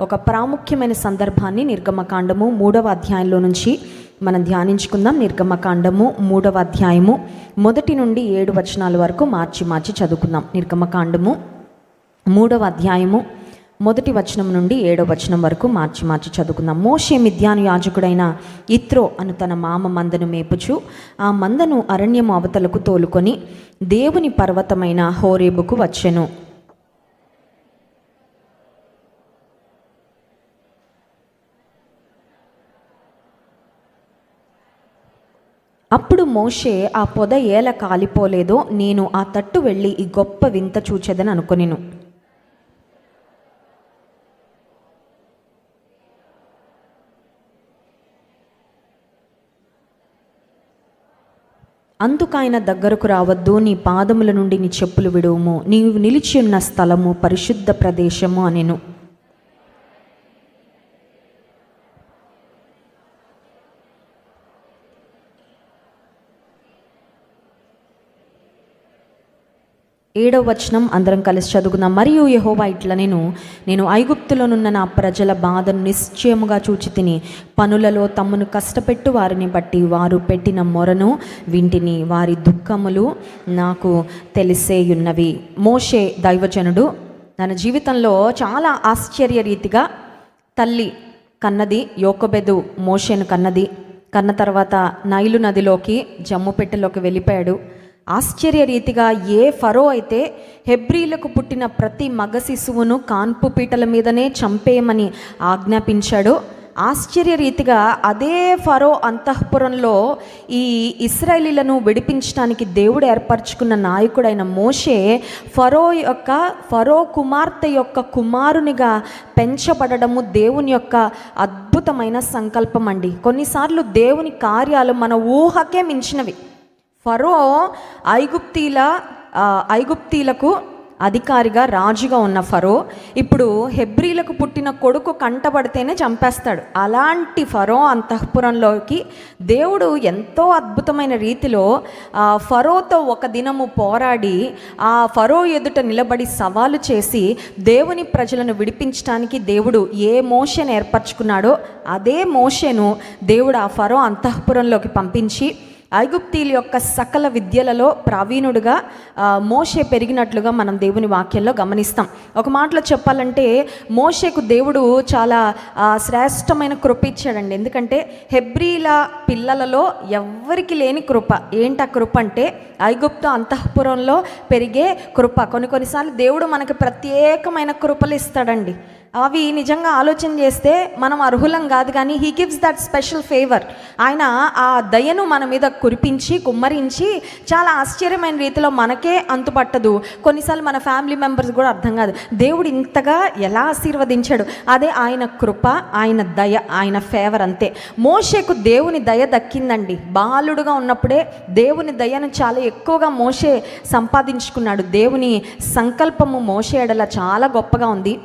ఒక ప్రాముఖ్యమైన సందర్భాన్ని నిర్గమకాండము మూడవ అధ్యాయంలో నుంచి మనం ధ్యానించుకుందాం. నిర్గమకాండము మూడవ అధ్యాయము మొదటి నుండి ఏడు వచనాల వరకు మార్చి మార్చి చదువుకుందాం. నిర్గమకాండము మూడవ అధ్యాయము మొదటి వచనం నుండి ఏడవ వచనం వరకు మార్చి మార్చి చదువుకుందాం. మోషే మిద్యాను యాజకుడైన ఇత్రో అను తన మామ మందను మేపుచు ఆ మందను అరణ్యము అవతలకు తోలుకొని దేవుని పర్వతమైన హోరేబుకు వచ్చెను. అప్పుడు మోషే ఆ పొద ఏల కాలిపోలేదో నేను ఆ తట్టు వెళ్ళి ఈ గొప్ప వింత చూచెదని అనుకొనిను. అందుకాయన దగ్గరకు రావద్దు నీ పాదముల నుండి నీ చెప్పులు విడువుము నీవు నిలిచి ఉన్న స్థలము పరిశుద్ధ ప్రదేశము అనెను. ఏడవ వచనం అందరం కలిసి చదువుకుందాం. మరియు యహోవా ఇట్ల నేను నేను ఐగుప్తులోనున్న నా ప్రజల బాధను నిశ్చయముగా చూచి తిని పనులలో తమ్మును కష్టపెట్టు వారిని బట్టి వారు పెట్టిన మొరను వింటిని. వారి దుఃఖములు నాకు తెలిసేయున్నవి. మోషే దైవజనుడు తన జీవితంలో చాలా ఆశ్చర్య రీతిగా తల్లి కన్నది యోకబెదు మోషేను కన్నది. కన్న తర్వాత నైలు నదిలోకి జమ్ము పెట్టెలోకి వెళ్ళిపోయాడు. ఆశ్చర్య రీతిగా ఏ ఫరో అయితే హెబ్రీలకు పుట్టిన ప్రతి మగ శిశువును కాన్పు పీటల మీదనే చంపేయమని ఆజ్ఞాపించాడో. ఆశ్చర్య రీతిగా అదే ఫరో అంతఃపురంలో ఈ ఇస్రాయలీలను విడిపించడానికి దేవుడు ఏర్పరచుకున్న నాయకుడైన మోషే ఫరో యొక్క ఫరో కుమార్తె యొక్క కుమారునిగా పెంచబడము దేవుని యొక్క అద్భుతమైన సంకల్పం అండి కొన్నిసార్లు దేవుని కార్యాలు మన ఊహకే మించినవి. ఫరో ఐగుప్తీల ఐగుప్తీలకు అధికారిగా రాజుగా ఉన్న ఫరో ఇప్పుడు హెబ్రీలకు పుట్టిన కొడుకు కంటబడితేనే చంపేస్తాడు. అలాంటి ఫరో అంతఃపురంలోకి దేవుడు ఎంతో అద్భుతమైన రీతిలో ఆ ఫరోతో ఒక దినము పోరాడి ఆ ఫరో ఎదుట నిలబడి సవాలు చేసి దేవుని ప్రజలను విడిపించడానికి దేవుడు ఏ మోషను ఏర్పరచుకున్నాడో అదే మోషను దేవుడు ఆ ఫరో అంతఃపురంలోకి పంపించి ఐగుప్తీల యొక్క సకల విద్యలలో ప్రావీణుడుగా మోషే పెరిగినట్లుగా మనం దేవుని వాక్యంలో గమనిస్తాం. ఒక మాటలో చెప్పాలంటే మోషేకు దేవుడు చాలా శ్రేష్టమైన కృప ఇచ్చాడండి. ఎందుకంటే హెబ్రీల పిల్లలలో ఎవ్వరికి లేని కృప. ఏంటి ఆ కృప అంటే ఐగుప్తు అంతఃపురంలో పెరిగే కృప. కొన్ని కొన్నిసార్లు దేవుడు మనకు ప్రత్యేకమైన కృపలు ఇస్తాడండి. అవి నిజంగా ఆలోచన చేస్తే మనం అర్హులం కాదు కానీ he gives that special favour ఆయన ఆ దయను మన మీద కురిపించి కుమ్మరించి చాలా ఆశ్చర్యమైన రీతిలో మనకే అంతుపట్టదు. కొన్నిసార్లు మన ఫ్యామిలీ మెంబర్స్ కూడా అర్థం కాదు. దేవుడు ఇంతగా ఎలా ఆశీర్వదించాడు? అదే ఆయన కృప ఆయన దయ ఆయన ఫేవర్ అంతే. మోషేకు దేవుని దయ దక్కిందండి. బాలుడుగా ఉన్నప్పుడే దేవుని దయను చాలా ఎక్కువగా మోషే సంపాదించుకున్నాడు. దేవుని సంకల్పము మోషే ఎడల చాలా గొప్పగా ఉంది.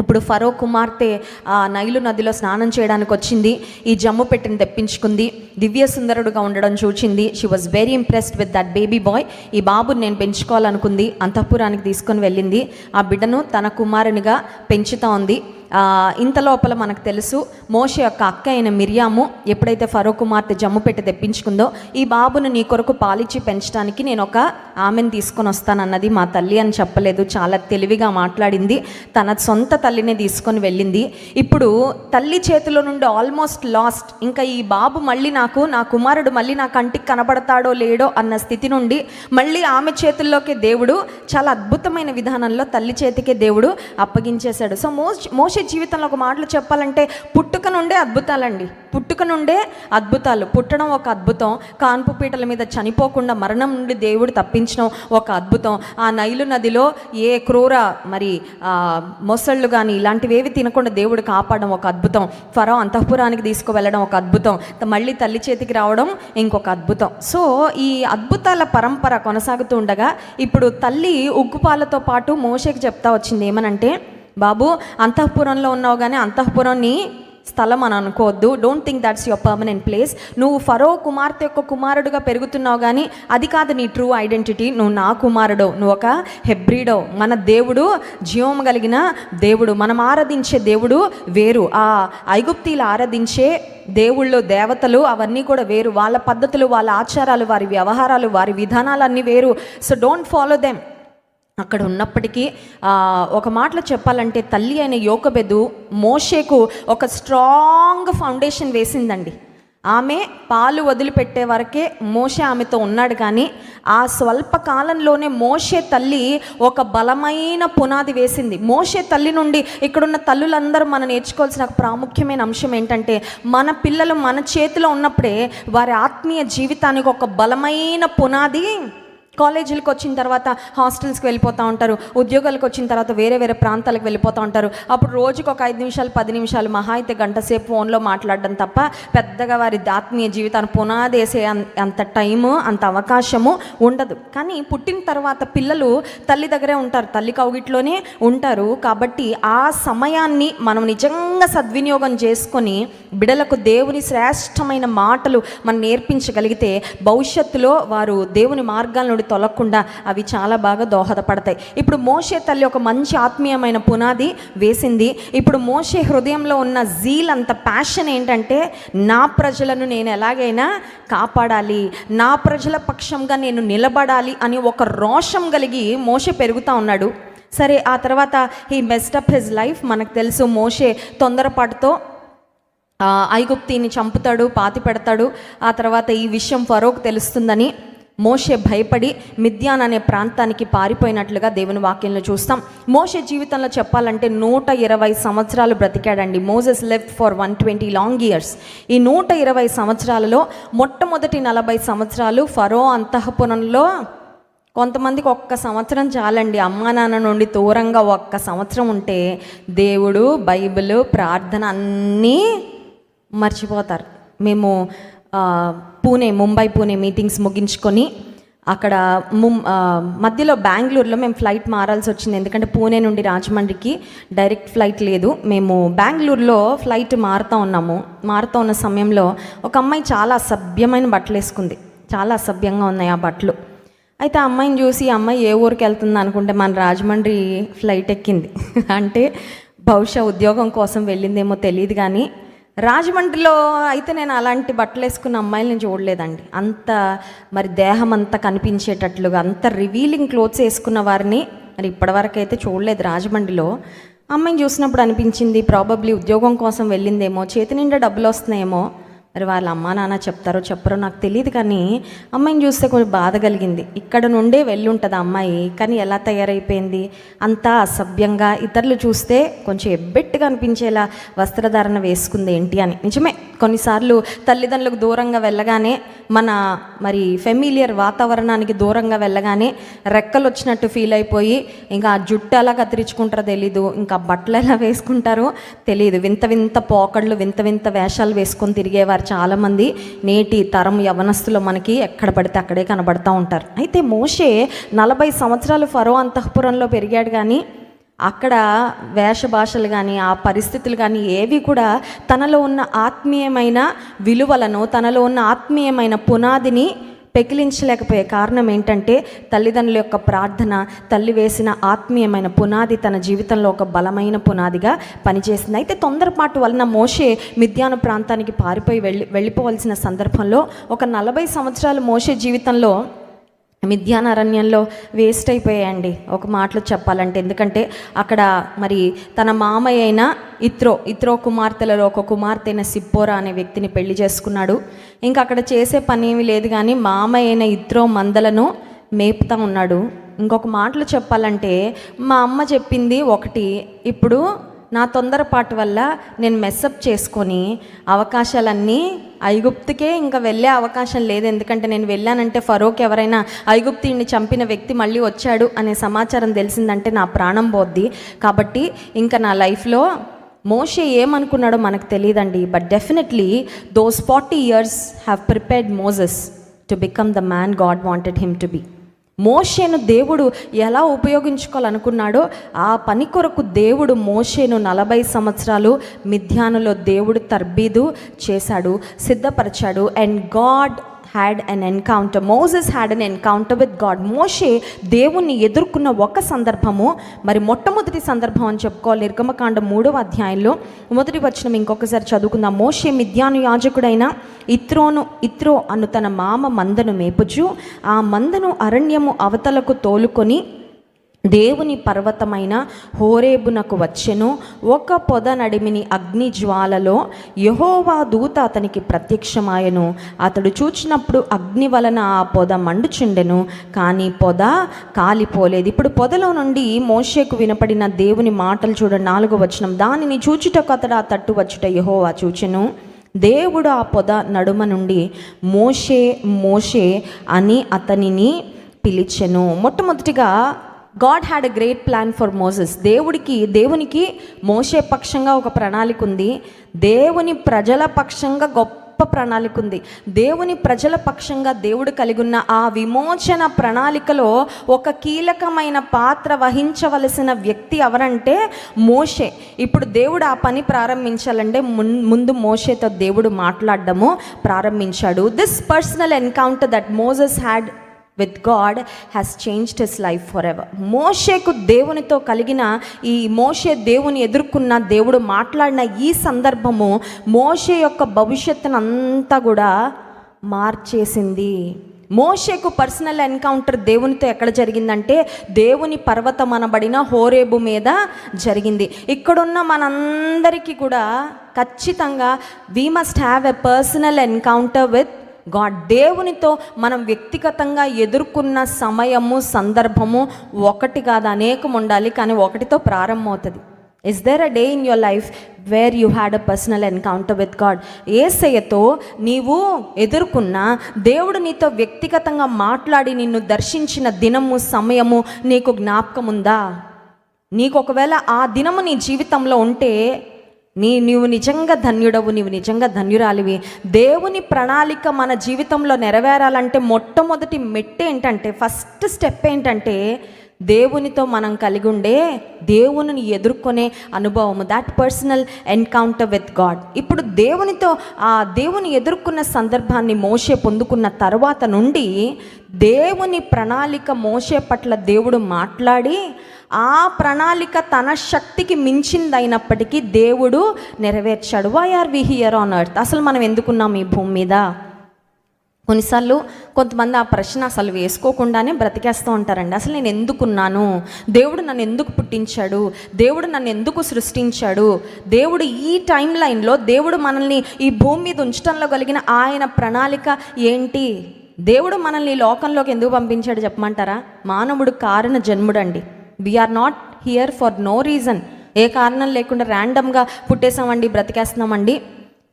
ఇప్పుడు ఫరో కుమార్తె ఆ నైలు నదిలో స్నానం చేయడానికి వచ్చింది. ఈ జమ్ము పెట్టిని తెప్పించుకుంది. దివ్య సుందరుడుగా ఉండడం చూచింది. She was very impressed with that baby boy ఈ బాబుని నేను పెంచుకోవాలనుకుంది. అంతఃపురానికి తీసుకొని వెళ్ళింది. ఆ బిడ్డను తన కుమారునిగా పెంచుతా ఉంది. ఇంత లోపల మనకు తెలుసు మోష యొక్క అక్క అయిన మిరియాము ఎప్పుడైతే ఫరో కుమార్తె జమ్ము పెట్టి తెప్పించుకుందో ఈ బాబును నీ కొరకు పాలిచ్చి పెంచడానికి నేను ఒక ఆమెను తీసుకొని వస్తానన్నది మా తల్లి అని చెప్పలేదు. చాలా తెలివిగా మాట్లాడింది. తన సొంత తల్లిని తీసుకొని వెళ్ళింది. ఇప్పుడు తల్లి చేతిలో నుండి ఆల్మోస్ట్ లాస్ట్ ఇంకా ఈ బాబు మళ్ళీ నాకు నా కుమారుడు మళ్ళీ నా కంటికి కనబడతాడో లేడో అన్న స్థితి నుండి మళ్ళీ ఆమె చేతుల్లోకి దేవుడు చాలా అద్భుతమైన విధానంలో తల్లి చేతికే దేవుడు అప్పగించేశాడు. సో మోస్ మోషే జీవితంలో ఒక మాటలు చెప్పాలంటే పుట్టుక నుండే అద్భుతాలండి. పుట్టుక నుండే అద్భుతాలు. పుట్టడం ఒక అద్భుతం. కాన్పు పీటల మీద చనిపోకుండా మరణం నుండి దేవుడు తప్పించడం ఒక అద్భుతం. ఆ నైలు నదిలో ఏ క్రూర మరి మొసళ్ళు కానీ ఇలాంటివి ఏవి తినకుండా దేవుడు కాపాడడం ఒక అద్భుతం. ఫరం అంతఃపురానికి తీసుకువెళ్ళడం ఒక అద్భుతం. మళ్ళీ తల్లి చేతికి రావడం ఇంకొక అద్భుతం. సో ఈ అద్భుతాల పరంపర కొనసాగుతూ ఉండగా ఇప్పుడు తల్లి ఉగ్గుపాలతో పాటు మోషేకి చెప్తా వచ్చింది ఏమనంటే బాబు అంతఃపురంలో ఉన్నావు కానీ అంతఃపురాన్ని స్థలం అని అనుకోవద్దు. Don't think that's your permanent place నువ్వు ఫరో కుమార్తె యొక్క కుమారుడుగా పెరుగుతున్నావు కానీ అది కాదు నీ ట్రూ ఐడెంటిటీ నువ్వు నా కుమారుడు నువ్వు ఒక హెబ్రిడో మన దేవుడు జీవం కలిగిన దేవుడు మనం ఆరాధించే దేవుడు వేరు. ఆ ఐగుప్తీలు ఆరాధించే దేవుళ్ళు దేవతలు అవన్నీ కూడా వేరు. వాళ్ళ పద్ధతులు వాళ్ళ ఆచారాలు వారి వ్యవహారాలు వారి విధానాలు అన్నీ వేరు. సో డోంట్ ఫాలో దెమ్ అక్కడ ఉన్నప్పటికీ ఒక మాటలో చెప్పాలంటే తల్లి అయిన యోకబెదు మోషేకు ఒక స్ట్రాంగ్ ఫౌండేషన్ వేసిందండి. ఆమె పాలు వదిలిపెట్టే వరకే మోషే ఆమెతో ఉన్నాడు కానీ ఆ స్వల్ప కాలంలోనే మోషే తల్లి ఒక బలమైన పునాది వేసింది. మోషే తల్లి నుండి ఇక్కడున్న తల్లులందరూ మనం నేర్చుకోవాల్సిన ప్రాముఖ్యమైన అంశం ఏంటంటే మన పిల్లలు మన చేతిలో ఉన్నప్పుడే వారి ఆత్మీయ జీవితానికి ఒక బలమైన పునాది కాలేజీలకు వచ్చిన తర్వాత హాస్టల్స్కి వెళ్ళిపోతూ ఉంటారు ఉద్యోగాలకు వచ్చిన తర్వాత వేరే వేరే ప్రాంతాలకు వెళ్ళిపోతూ ఉంటారు. అప్పుడు రోజుకు ఒక ఐదు నిమిషాలు పది నిమిషాలు మహా అయితే గంట సేపు ఫోన్లో మాట్లాడడం తప్ప పెద్దగా వారి ఆత్మీయ జీవితాన్ని పునాదేసే అంత టైము అంత అవకాశము ఉండదు. కానీ పుట్టిన తర్వాత పిల్లలు తల్లి దగ్గరే ఉంటారు తల్లి కౌగిట్లోనే ఉంటారు. కాబట్టి ఆ సమయాన్ని మనం నిజంగా సద్వినియోగం చేసుకొని బిడలకు దేవుని శ్రేష్టమైన మాటలు మనం నేర్పించగలిగితే భవిష్యత్తులో వారు దేవుని మార్గాలను నుండి తొలగకుండా అవి చాలా బాగా దోహదపడతాయి. ఇప్పుడు మోషే తల్లి ఒక మంచి ఆత్మీయమైన పునాది వేసింది. ఇప్పుడు మోషే హృదయంలో ఉన్న జీల్ అంత ప్యాషన్ ఏంటంటే నా ప్రజలను నేను ఎలాగైనా కాపాడాలి నా ప్రజల పక్షంగా నేను నిలబడాలి అని ఒక రోషం కలిగి మోషే పెరుగుతూ ఉన్నాడు. సరే ఆ తర్వాత హీ అప్ హిజ్ లైఫ్ మనకు తెలుసు మోషే తొందరపాటుతో ఐగుప్తిని చంపుతాడు పాతి పెడతాడు ఆ తర్వాత ఈ విషయం ఫరోక్ తెలుస్తుందని మోషే భయపడి మిథ్యాన్ అనే ప్రాంతానికి పారిపోయినట్లుగా దేవుని వాక్యంలో చూస్తాం. మోషే జీవితంలో చెప్పాలంటే నూట ఇరవై సంవత్సరాలు బ్రతికాడండి. Moses left for one twenty long years ఈ నూట ఇరవై సంవత్సరాలలో మొట్టమొదటి నలభై సంవత్సరాలు ఫరో అంతఃపురంలో కొంతమందికి ఒక్క సంవత్సరం చాలండి. అమ్మా నాన్న నుండి దూరంగా ఒక్క సంవత్సరం ఉంటే దేవుడు బైబిల్ ప్రార్థన అన్నీ మర్చిపోతారు. మేము పూణే ముంబై పూణే మీటింగ్స్ ముగించుకొని అక్కడ ముం మధ్యలో బెంగళూరులో మేము ఫ్లైట్ మారాల్సి వచ్చింది. ఎందుకంటే పూణే నుండి రాజమండ్రికి డైరెక్ట్ ఫ్లైట్ లేదు. మేము బెంగళూరులో ఫ్లైట్ మారుతూ ఉన్నాము. మారుతూ ఉన్న సమయంలో ఒక అమ్మాయి చాలా అసభ్యమైన బట్టలు వేసుకుంది. చాలా అసభ్యంగా ఉన్నాయి ఆ బట్టలు. అయితే ఆ అమ్మాయిని చూసి ఆ అమ్మాయి ఏ ఊరికి వెళ్తుంది అనుకుంటే మన రాజమండ్రి ఫ్లైట్ ఎక్కింది. అంటే బహుశా ఉద్యోగం కోసం వెళ్ళిందేమో తెలియదు కానీ రాజమండ్రిలో అయితే నేను అలాంటి బట్టలు వేసుకున్న అమ్మాయిని చూడలేదండి. అంత మరి దేహం అంతా కనిపించేటట్లుగా అంత రివీలింగ్ క్లోత్స్ వేసుకున్న వారిని మరి ఇప్పటివరకు అయితే చూడలేదు రాజమండ్రిలో. అమ్మాయిని చూసినప్పుడు అనిపించింది ప్రాబబ్లీ ఉద్యోగం కోసం వెళ్ళిందేమో చేతి నిండా డబ్బులు వస్తున్నాయేమో మరి వాళ్ళ అమ్మా నాన్న చెప్తారో చెప్పరో నాకు తెలియదు కానీ అమ్మాయిని చూస్తే కొంచెం బాధ కలిగింది. ఇక్కడ నుండే వెళ్ళుంటుంది అమ్మాయి. కానీ ఎలా తయారైపోయింది? అంతా అసభ్యంగా ఇతరులు చూస్తే కొంచెం ఎబ్బెట్టుగా అనిపించేలా వస్త్రధారణ వేసుకుంది ఏంటి అని. నిజమే కొన్నిసార్లు తల్లిదండ్రులకు దూరంగా వెళ్ళగానే మన మరి ఫెమిలియర్ వాతావరణానికి దూరంగా వెళ్ళగానే రెక్కలు వచ్చినట్టు ఫీల్ అయిపోయి ఇంకా ఆ జుట్టు ఎలా కత్తిరించుకుంటారో తెలీదు ఇంకా బట్టలు ఎలా వేసుకుంటారో తెలియదు వింత వింత పోకళ్ళు వింత వింత వేషాలు వేసుకొని తిరిగేవారు చాలామంది. నేటి తరం యవనస్తులు మనకి ఎక్కడ పడితే అక్కడే కనబడతా ఉంటారు. అయితే మోషే నలభై సంవత్సరాలు ఫరో అంతఃపురంలో పెరిగాడు కానీ అక్కడ వేష భాషలు కానీ ఆ పరిస్థితులు కానీ ఏవి కూడా తనలో ఉన్న ఆత్మీయమైన విలువలను తనలో ఉన్న ఆత్మీయమైన పునాదిని పెకిలించలేకపోయే కారణం ఏంటంటే తల్లిదండ్రుల యొక్క ప్రార్థన తల్లి వేసిన ఆత్మీయమైన పునాది తన జీవితంలో ఒక బలమైన పునాదిగా పనిచేసింది. అయితే తొందరపాటు వలన మోషే మిద్యాను ప్రాంతానికి పారిపోయి వెళ్ళి వెళ్ళిపోవలసిన సందర్భంలో ఒక నలభై సంవత్సరాలు మోషే జీవితంలో మిథ్యాన్ అరణ్యంలో వేస్ట్ అయిపోయాయండి. ఒక మాటలో చెప్పాలంటే ఎందుకంటే అక్కడ మరి తన మామయ్య అయిన ఇత్రో ఇత్రో కుమార్తెలలో ఒక కుమార్తె అయిన సిప్పోరా అనే వ్యక్తిని పెళ్ళి చేసుకున్నాడు. ఇంకా అక్కడ చేసే పని ఏమీ లేదు కానీ మామయ్య అయిన ఇత్రో మందలను మేపుతా ఉన్నాడు. ఇంకొక మాటలు చెప్పాలంటే మా అమ్మ చెప్పింది ఒకటి ఇప్పుడు నా తొందరపాటు వల్ల నేను మెస్సప్ చేసుకొని అవకాశాలన్నీ ఐగుప్తుకే ఇంకా వెళ్ళే అవకాశం లేదు. ఎందుకంటే నేను వెళ్ళానంటే ఫరోక్ ఎవరైనా ఐగుప్తిని చంపిన వ్యక్తి మళ్ళీ వచ్చాడు అనే సమాచారం తెలిసిందంటే నా ప్రాణం పోద్ది. కాబట్టి ఇంకా నా లైఫ్లో మోషే ఏమనుకున్నాడో మనకు తెలియదండి. But definitely those forty years have prepared Moses to become the man God wanted him to be మోషేను దేవుడు ఎలా ఉపయోగించుకోవాలనుకున్నాడో ఆ పని కొరకు దేవుడు మోషేను నలభై సంవత్సరాలు మిథ్యానులో దేవుడు తర్బీదు చేశాడు సిద్ధపరిచాడు. And God had an encounter Moses had an encounter with God మోషే దేవుణ్ణి ఎదుర్కొన్న ఒక సందర్భము మరి మొట్టమొదటి సందర్భం అని చెప్పుకోవాలి. నిర్గమకాండ మూడవ అధ్యాయంలో మొదటి వచనం ఇంకొకసారి చదువుకుందాం. మోషే మిథ్యాను యాజకుడైన ఇత్రోను ఇత్రో అను తన మామ మందను మేపుచు ఆ మందను అరణ్యము అవతలకు తోలుకొని దేవుని పర్వతమైన హోరేబునకు వచ్చెను. ఒక పొద నడిమిని అగ్ని జ్వాలలో యహోవా దూత అతనికి ప్రత్యక్షమాయను. అతడు చూచినప్పుడు అగ్ని వలన ఆ పొద మండుచుండెను. కానీ పొద కాలిపోలేదు. ఇప్పుడు పొదలో నుండి మోషేకు వినపడిన దేవుని మాటలు చూడండి నాలుగో వచనం. దానిని చూచుటకు అతడు ఆ తట్టు వచ్చుట యహోవా చూచెను. దేవుడు ఆ పొద నడుమ నుండి మోషే మోషే అని అతనిని పిలిచెను. మొట్టమొదటిగా God had a great plan for Moses దేవుడికి దేవునికి మోసే పక్షంగా ఒక ప్రణాళిక ఉంది. దేవుని ప్రజల పక్షంగా గొప్ప ప్రణాళిక ఉంది. దేవుని ప్రజల పక్షంగా దేవుడు కలిగి ఉన్న ఆ విమోచన ప్రణాళికలో ఒక కీలకమైన పాత్ర వహించవలసిన వ్యక్తి ఎవరంటే మోషే. ఇప్పుడు దేవుడు ఆ పని ప్రారంభించాలంటే మున్ ముందు మోషేతో దేవుడు మాట్లాడడము ప్రారంభించాడు. This personal encounter that Moses had with God has changed his life forever మోషేకు దేవునితో కలిగిన ఈ మోషే దేవుని ఎదుర్కొన్న దేవుడు మాట్లాడిన ఈ సందర్భము మోషే యొక్క భవిష్యత్తును అంతా కూడా మార్చేసింది. మోషేకు పర్సనల్ ఎన్కౌంటర్ దేవునితో ఎక్కడ జరిగిందంటే దేవుని పర్వతం అనబడిన హోరేబు మీద జరిగింది. ఇక్కడున్న మనందరికీ కూడా ఖచ్చితంగా we must have a personal encounter with God దేవునితో మనం వ్యక్తిగతంగా ఎదుర్కొన్న సమయము సందర్భము ఒకటి కాదు అనేకం ఉండాలి కానీ ఒకటితో ప్రారంభమవుతుంది. Is there a day in your life where you had a personal encounter with God ఏసయ్యతో నీవు ఎదుర్కొన్న దేవుడు నీతో వ్యక్తిగతంగా మాట్లాడి నిన్ను దర్శించిన దినము సమయము నీకు జ్ఞాపకం ఉందా నీకు ఒకవేళ ఆ దినము నీ జీవితంలో ఉంటే నీ నీవు నిజంగా ధన్యుడవు నీవు నిజంగా ధన్యురాలివి. దేవుని ప్రణాళిక మన జీవితంలో నెరవేరాలంటే మొట్టమొదటి మెట్టు ఏంటంటే ఫస్ట్ స్టెప్ ఏంటంటే దేవునితో మనం కలిగి ఉండే దేవుని ఎదుర్కొనే అనుభవము. That personal encounter with God ఇప్పుడు దేవునితో ఆ దేవుని ఎదుర్కొన్న సందర్భాన్ని మోసే పొందుకున్న తర్వాత నుండి దేవుని ప్రణాళిక మోసే పట్ల దేవుడు మాట్లాడి ఆ ప్రణాళిక తన శక్తికి మించిందైనప్పటికీ దేవుడు నెరవేర్చాడు. Why are we here on earth అసలు మనం ఎందుకున్నాం ఈ భూమి మీద? కొన్నిసార్లు కొంతమంది ఆ ప్రశ్న అసలు వేసుకోకుండానే బ్రతికేస్తూ ఉంటారండి. అసలు నేను ఎందుకున్నాను? దేవుడు నన్ను ఎందుకు పుట్టించాడు? దేవుడు నన్ను ఎందుకు సృష్టించాడు? దేవుడు ఈ టైం లైన్లో దేవుడు మనల్ని ఈ భూమి మీద ఉంచడంలో కలిగిన ఆయన ప్రణాళిక ఏంటి? దేవుడు మనల్ని ఈ లోకంలోకి ఎందుకు పంపించాడు చెప్పమంటారా? మానవుడు కారణ జన్ముడండి. We are not here for no reason ఏ కారణం లేకుండా ర్యాండమ్గా పుట్టేసామండి బ్రతికేస్తున్నామండి.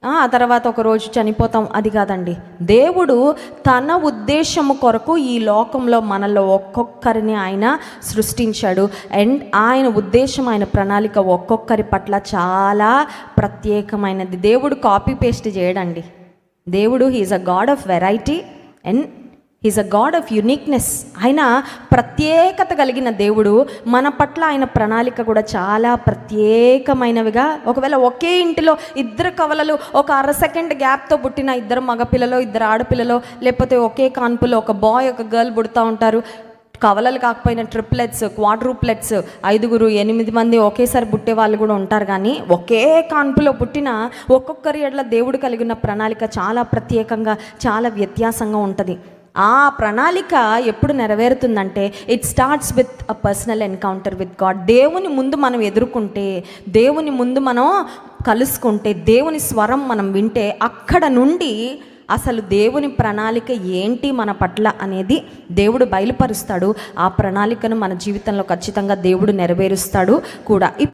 ఆ తర్వాత ఒకరోజు చనిపోతాం అది కాదండి. దేవుడు తన ఉద్దేశము కొరకు ఈ లోకంలో మనలో ఒక్కొక్కరిని ఆయన సృష్టించాడు. అండ్ ఆయన ఉద్దేశం ఆయన ప్రణాళిక ఒక్కొక్కరి పట్ల చాలా ప్రత్యేకమైనది. దేవుడు కాపీ పేస్ట్ చేయడండి. దేవుడు he is a God of variety and he's a God of uniqueness ఆయన ప్రత్యేకత కలిగిన దేవుడు మన పట్ల ఆయన ప్రణాళిక కూడా చాలా ప్రత్యేకమైనవిగా ఒకవేళ ఒకే ఇంటిలో ఇద్దరు కవలలు ఒక అర సెకండ్ గ్యాప్తో పుట్టిన ఇద్దరు మగపిల్లలు ఇద్దరు ఆడపిల్లలు లేకపోతే ఒకే కాన్పులో ఒక బాయ్ ఒక గర్ల్ పుడతా ఉంటారు. కవలలు కాకపోయిన ట్రిప్లెట్స్ క్వాడ్రూప్లెట్స్ ఐదుగురు ఎనిమిది మంది ఒకేసారి పుట్టే వాళ్ళు కూడా ఉంటారు. కానీ ఒకే కాన్పులో పుట్టిన ఒక్కొక్కరి ఎడ్ల దేవుడు కలిగిన ప్రణాళిక చాలా ప్రత్యేకంగా చాలా వ్యత్యాసంగా ఉంటుంది. ఆ ప్రణాళిక ఎప్పుడు నెరవేరుతుందంటే it starts with a personal encounter with God దేవుని ముందు మనం ఎదుర్కొంటే దేవుని ముందు మనం కలుసుకుంటే దేవుని స్వరం మనం వింటే అక్కడ నుండి అసలు దేవుని ప్రణాళిక ఏంటి మన పట్ల అనేది దేవుడు బయలుపరుస్తాడు. ఆ ప్రణాళికను మన జీవితంలో ఖచ్చితంగా దేవుడు నెరవేరుస్తాడు కూడా.